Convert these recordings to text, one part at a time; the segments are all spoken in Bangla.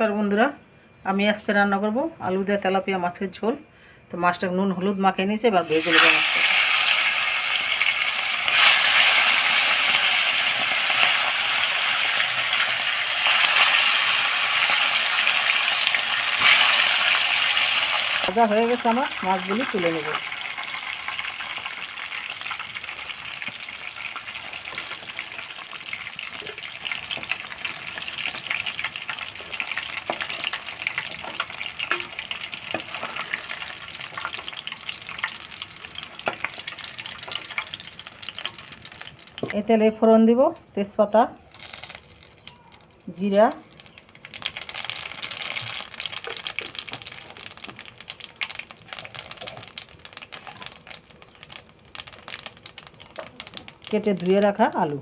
নমস্কার বন্ধুরা। আমি আজকে রান্না করব আলু দিয়ে তেলাপিয়া মাছের ঝোল। তো মাছটা নুন, হলুদ মাখিয়ে নিয়েছে, এবার ভেজে নেব মাছটা। ভাজা হয়ে গেছে আমার, মাছগুলি তুলে নেব। এই তেলে ফোড়ন দিব, তেজপাতা, জিরা, কেটে ধুয়ে রাখা আলু।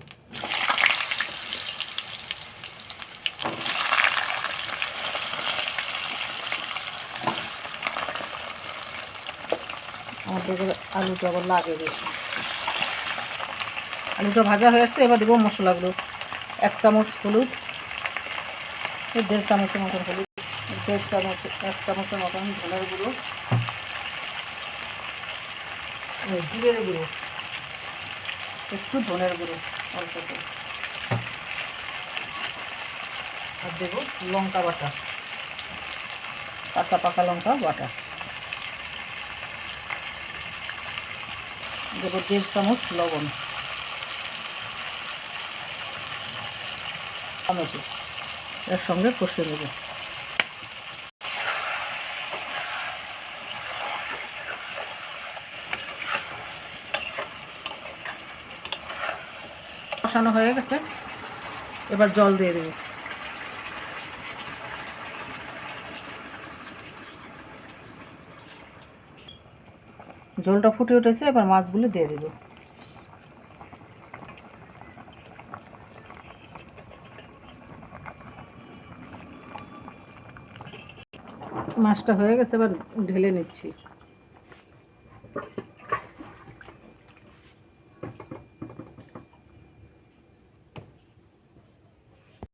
আমাদের আলুটা আবার লাগে বেশি। আলুটা ভাজা হয়ে আসছে, এবার দেবো মশলাগুলো। এক চামচ হলুদ দেড় চামচের মতন হলুদ দেড় চামচ, এক চামচের মতন ধনের গুঁড়ো জিরের গুঁড়ো, একটু ধনের গুঁড়ো, অল্প করে। আর দেবো লঙ্কা বাটা, কাঁচা পাকা লঙ্কা বাটা। দেবো দেড় চামচ লবণ। টমেটো কষে কষানো হয়ে গেছে। এবার জল দিয়ে দেবো। জলটা ফুটে উঠেছে, এবার মাছগুলো দিয়ে দেবো। মাছটা হয়ে গেছে এবার ঢেলে নিচ্ছি।